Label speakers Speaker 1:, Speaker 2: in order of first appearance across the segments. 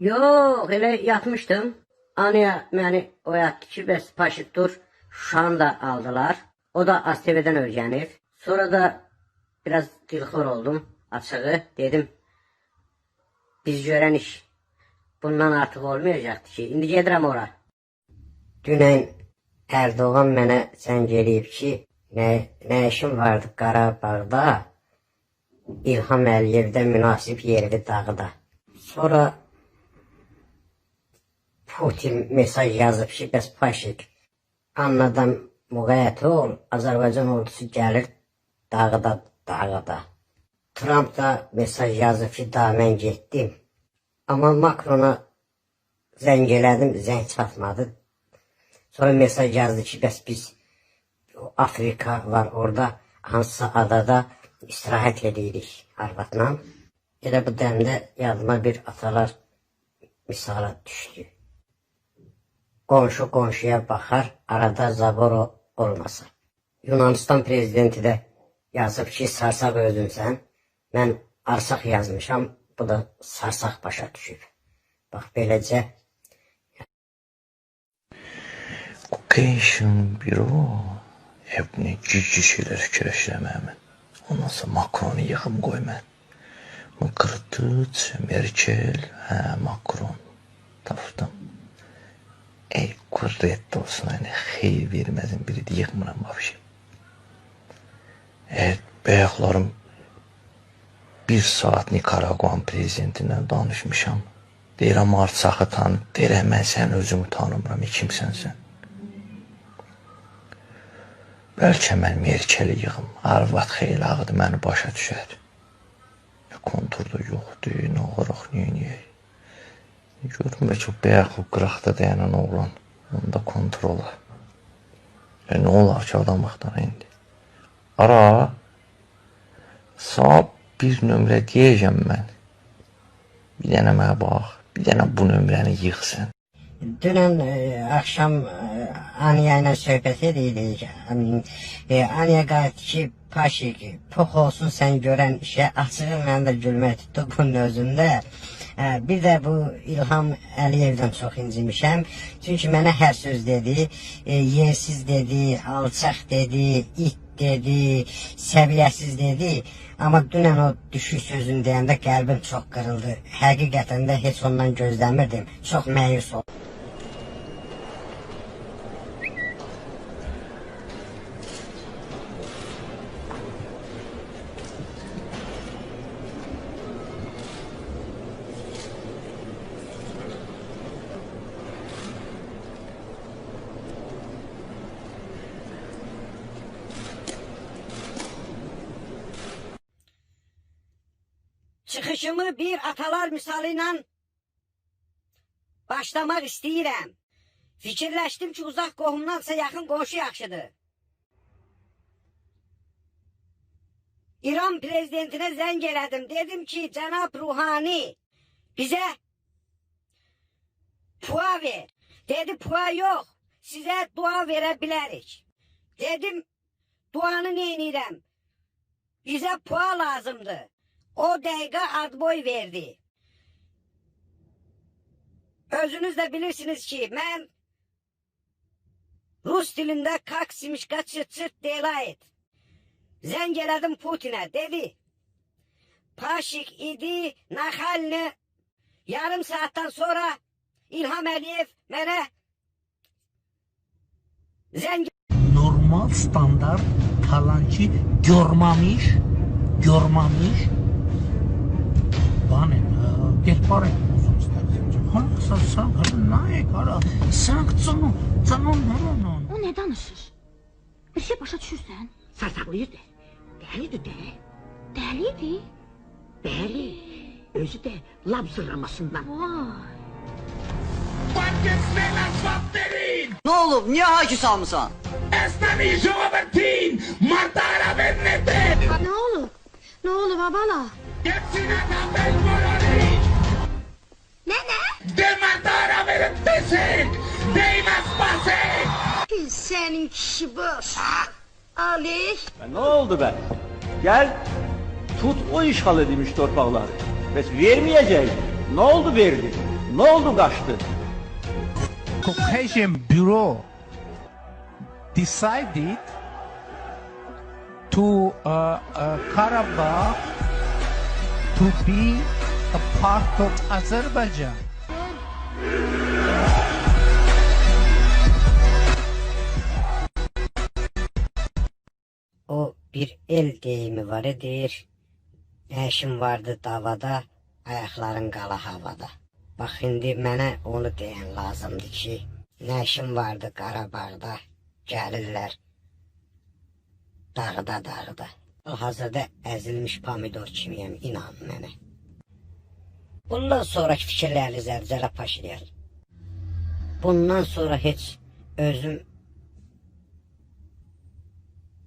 Speaker 1: Yok hele yatmıştım. Anaya beni oyatdı ki bəs paşit dur. Şuşanı da aldılar. O da ASTV'den öğrenir. Sonra da biraz dilxor oldum açığı. Dedim biz görən iş bundan artıq olmayacaqdı ki. İndi gedirəm ora. Dünən Erdoğan mənə zəng eləyib ki, nə, nə işim vardı Qarabağda, İlham Əliyevdə münasib yerli dağda. Sonra Putin mesaj yazıb ki, bəs Paşik, anladan müqəyyət ol, Azərbaycan ordusu gəlir dağda, dağda. Trump da mesaj yazıb ki, daha mən getdim. Amma Macrona zəng elədim, zəng çatmadı. Sonra mesaj yazdı ki, bəs biz Afrika var orada hansısa adada istirahət edirik arvadla. Elə bu dəmdə yadıma bir atalar misala düşdü. Qonşu qonşuya baxar, arada zabor olmasa. Yunanistan prezidenti də yazıb ki, sarsaq özünsən. Mən arsaq yazmışam, bu da sarsaq başa düşüb. Bax beləcə
Speaker 2: Occasion Bureau hepni cici şeyler fikirləşirəm Ondan sonra Macron'u yığım qoy mən. Mıkırtıç, Merkel, hə, Macron. Ey kudretli olsun hani xeyir verməzin biri yığmıram vəbşi. Evet, bəyəklarım bir saat Nikaraguan prezidentindən danışmışam. Deyirəm Artsakı tanı, deyirəm mən sən özümü tanımıram, kimsən sən? Bəlkə mən Merkeli yığım, arvad xeyli ağıdı məni başa düşər. Konturda yoxdur, nə olaraq neyiniyək? Görmür ki, bəyək o qıraqda dayanan oğlan, onda kontur olar. E, nə olar ki, adam axtara indi? Ara, sağ bir nömrə deyəcəm mən. Bir dənə mənə bax, bir dənə bu nömrəni yığ sən.
Speaker 1: Dünən e, axşam e, Aniya ilə söhbət edirdik. E, Aniya qayıtdı ki, Paşik, pox olsun sən görən işə açığı mən də gülmək tutdu bunun özündə. Bir də bu İlham Əliyevdən çox incimişəm. Çünki mənə hər söz dedi, e, yersiz dedi, alçaq dedi, it dedi, səviyyəsiz dedi. Amma dünən o düşük sözünü deyəndə qəlbim çox qırıldı. Həqiqətən də heç ondan gözləmirdim. Çox məyus oldum. Çıxışımı bir atalar misalı ilə başlamaq istəyirəm. Fikirləşdim ki, uzaq qohumdansa yaxın qonşu yaxşıdır. İran prezidentinə zəng elədim. Dedim ki, cənab Ruhani bizə pua ver. Dedi pua yox. Sizə dua verə bilərik. Dedim duanı neynirəm? Bizə pua lazımdır. O dəqiqə adboy verdi. Özünüz də bilirsiniz ki, mən Rus dilində kak simişka çıt çıt delayet. Zəng elədim Putinə, dedi. Paşik idi, Naxalni. Yarım saattan sonra İlham Əliyev mənə zəng
Speaker 3: normal standart talancı görmemiş, görmemiş. Ne? İstersen. Ha, sen sen kadın ne kara? Sen canım, canım ne lan?
Speaker 4: O nə danışır? Bir şey başa düşürsən?
Speaker 5: Sarsaqlayır da. Dəlidir də.
Speaker 4: Dəlidir.
Speaker 5: Bəli. Özü də lab zırlamasından.
Speaker 4: Vay.
Speaker 6: Ne olub? Niyə haki salmısan?
Speaker 4: Nə olub? Nə olub abala? Nə nə? Biz sənin kişi boş. Ali.
Speaker 7: Ne oldu be? Gel tut o işgal edilmiş torpakları. Biz vermeyeceğiz. Ne oldu verdi? Ne oldu kaçtı?
Speaker 3: Caucasian Bureau decided to uh, uh, Karabakh to be a part of Azerbaijan.
Speaker 1: O bir el deyimi var edir. Nə işin vardı davada, ayaqların qala havada. Bax indi mənə onu deyən lazımdır ki, nə işin vardı Qarabağda, gəlirlər dağda dağda. Hazırda əzilmiş pomidor kimiyəm, inan mənə. Bundan sonraki fikirləriniz zərcələ paşlayar. Bundan sonra heç özüm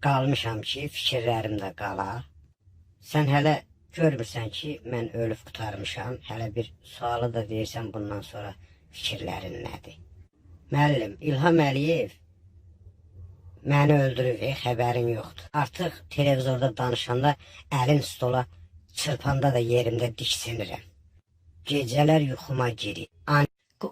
Speaker 1: qalmışam ki, fikirlərimdə qala. Sən hələ görmürsən ki, mən ölüb qutarmışam. Hələ bir sualı da deyirsən bundan sonra fikirlərin nədir? Müəllim İlham Əliyev məni öldürüb, e, xəbərin yoxdur. Artıq televizorda danışanda əlin stola çırpanda da yerimdə diksinirəm. Gecələr yuxuma girir. An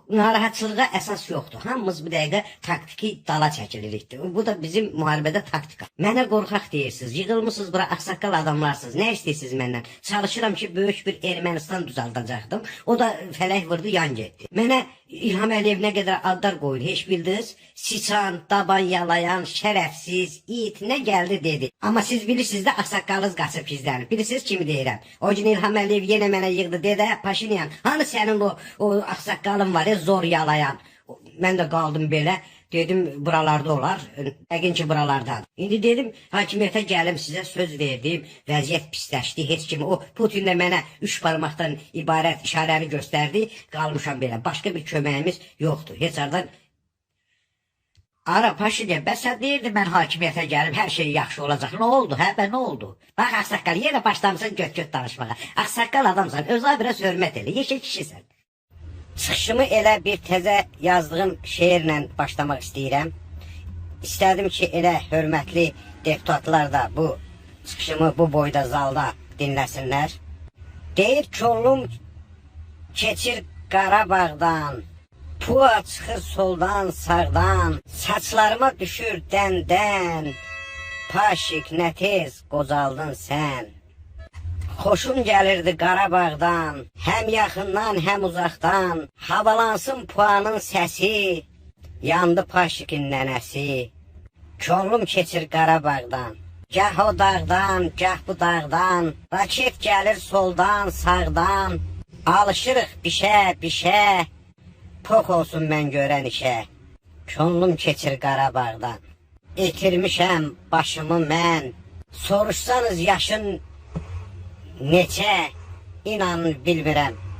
Speaker 1: narahatçılığa əsas yoxdur. Hamımız bu dəqiqə taktiki dala çəkilirikdir. Bu da bizim müharibədə taktika. Mənə qorxaq deyirsiniz. Yığılmısınız bura ağsaqqal adamlarsınız. Nə istəyirsiniz məndən? Çalışıram ki, böyük bir Ermənistan düzəldəcəkdim. O da fələk vurdu, yan getdi. Mənə İlham Əliyev nə qədər adlar qoyur, heç bildiniz? Siçan, daban yalayan, şərəfsiz, it nə gəldi dedi. Amma siz bilirsiniz də ağsaqqalınız qaçıb gizlənib. Bilirsiniz kimi deyirəm. O gün İlham Əliyev yenə mənə yığdı dedi, Paşinyan, hanı sənin o, o ağsaqqalın var ya, zor yalayan. Mən də qaldım belə. Dedim buralarda olar. Yəqin ki buralardadır. İndi dedim hakimiyyətə gəlim sizə söz verdim. Vəziyyət pisləşdi. Heç kimi o Putin də mənə üç barmaqdan ibarət işarəni göstərdi. Qalmışam belə. Başqa bir köməyimiz yoxdur. Heç hardan Ara Paşinyan, bəs sən deyirdin mən hakimiyyətə gəlim, hər şey yaxşı olacaq. Nə oldu, hə? Bə nə oldu? Bax, ağsaqqal, yenə başlamısan göt-göt danışmağa. Ağsaqqal adamsan, özünə biraz hörmət elə, yeşil kişisən. Çıxışımı elə bir təzə yazdığım şeirlə başlamaq istəyirəm. İstədim ki, elə hörmətli deputatlar da bu çıxışımı bu boyda zalda dinləsinlər. Deyir kollum keçir Qarabağdan, Pua çıxır soldan, sağdan, saçlarıma düşür dəndən. Paşik nə tez qocaldın sən. Xoşum gəlirdi Qarabağdan, həm yaxından, həm uzaqdan. Havalansın puanın səsi, yandı Paşikin nənəsi. Könlüm keçir Qarabağdan. Gah o dağdan, gah bu dağdan. Raket gəlir soldan, sağdan. Alışırıq bişə, bişə. Pox olsun mən görən işə. Könlüm keçir Qarabağdan. İtirmişəm başımı mən. Soruşsanız yaşın neçə? İnan bilmirəm.